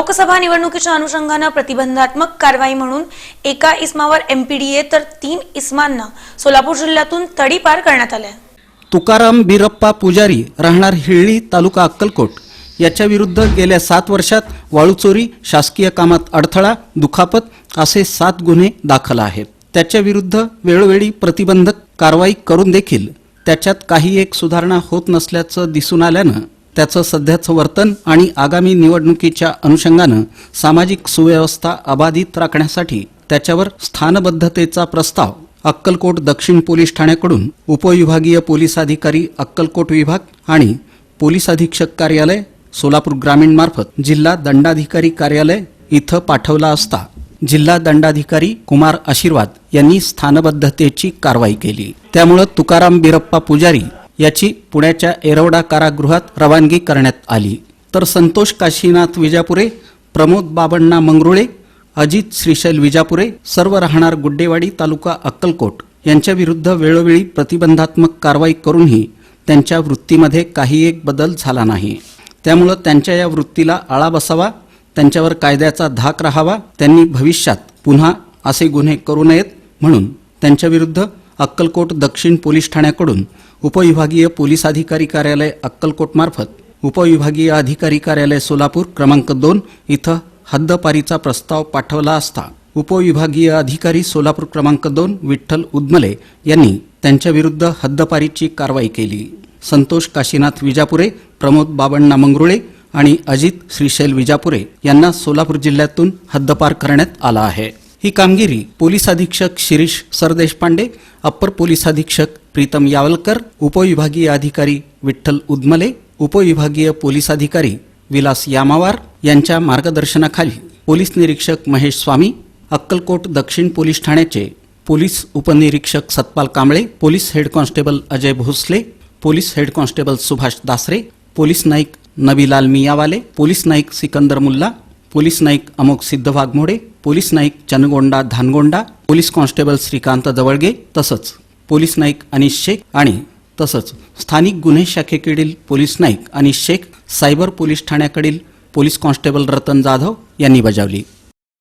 लोकसभा निवडणुकीच्या अनुषंगानं प्रतिबंधात्मक कारवाई म्हणून एका इस्मावर एमपीडीए तर तीन इस्मांना सोलापूर जिल्ह्यातून तडीपार करण्यात आल्या. तुकाराम बिरप्पा पुजारी राहणार हिळ्ळी तालुका अक्कलकोट. याच्या विरुद्ध गेल्या सात वर्षात वाळूचोरी शासकीय कामात अडथळा दुखापत असे सात गुन्हे दाखल आहेत. त्याच्या विरुद्ध वेळोवेळी प्रतिबंधक कारवाई करून देखील त्याच्यात काही एक सुधारणा होत नसल्याचं दिसून आल्यानं त्याचं सध्याचं वर्तन आणि आगामी निवडणुकीच्या अनुषंगानं सामाजिक सुव्यवस्था अबाधित राखण्यासाठी त्याच्यावर स्थानबद्धतेचा प्रस्ताव अक्कलकोट दक्षिण पोलीस ठाण्याकडून उपविभागीय पोलीस अधिकारी अक्कलकोट विभाग आणि पोलीस अधीक्षक कार्यालय सोलापूर ग्रामीण मार्फत जिल्हा दंडाधिकारी कार्यालय इथं पाठवला असता जिल्हा दंडाधिकारी कुमार आशीर्वाद यांनी स्थानबद्धतेची कारवाई केली. त्यामुळं तुकाराम बिरप्पा पुजारी याची पुण्याच्या एरवडा कारागृहात रवानगी करण्यात आली. तर संतोष काशीनाथ विजापुरे प्रमोद बाबण्णा मंगरुळे अजित श्रीशैल विजापुरे सर्व राहणार गुड्डेवाडी तालुका अक्कलकोट यांच्याविरुद्ध वेळोवेळी प्रतिबंधात्मक कारवाई करूनही त्यांच्या वृत्तीमध्ये काही एक बदल झाला नाही. त्यामुळं त्यांच्या या वृत्तीला आळा बसावा त्यांच्यावर कायद्याचा धाक राहावा त्यांनी भविष्यात पुन्हा असे गुन्हे करू नयेत म्हणून त्यांच्याविरुद्ध अक्कलकोट दक्षिण पोलीस ठाण्याकडून उपविभागीय पोलीस अधिकारी कार्यालय अक्कलकोटमार्फत उपविभागीय अधिकारी कार्यालय सोलापूर क्रमांक दोन इथं हद्दपारीचा प्रस्ताव पाठवला असता उपविभागीय अधिकारी सोलापूर क्रमांक दोन विठ्ठल उदमले यांनी त्यांच्याविरुद्ध हद्दपारीची कारवाई केली. संतोष काशीनाथ विजापुरे प्रमोद बाबण्णा मंगरुळे आणि अजित श्रीशैल विजापुरे यांना सोलापूर जिल्ह्यातून हद्दपार करण्यात आला आहे. ही कामगिरी पोलीस अधीक्षक शिरीष सरदेशपांडे अप्पर पोलीस अधीक्षक प्रीतम यावलकर उपविभागीय अधिकारी विठ्ठल उदमले उपविभागीय पोलीस अधिकारी विलास यामावार यांच्या मार्गदर्शनाखाली पोलीस निरीक्षक महेश स्वामी अक्कलकोट दक्षिण पोलीस ठाण्याचे पोलीस उपनिरीक्षक Satpal Kamble police head constable Ajay Bhosale police head constable Subhash Dasare police Naik Nabilal Miyawale police Naik Sikandar Mulla police Naik Amok Siddh Waghmode police Naik Changonda Dhangonda police constable Shrikant Jawalge तसंच पोलीस नाईक अनिश शेख आणि तसंच स्थानिक गुन्हे शाखेकडील police Naik Anish Shaikh cyber police ठाण्याकडील पोलीस कॉन्स्टेबल रतन जाधव यांनी बजावली.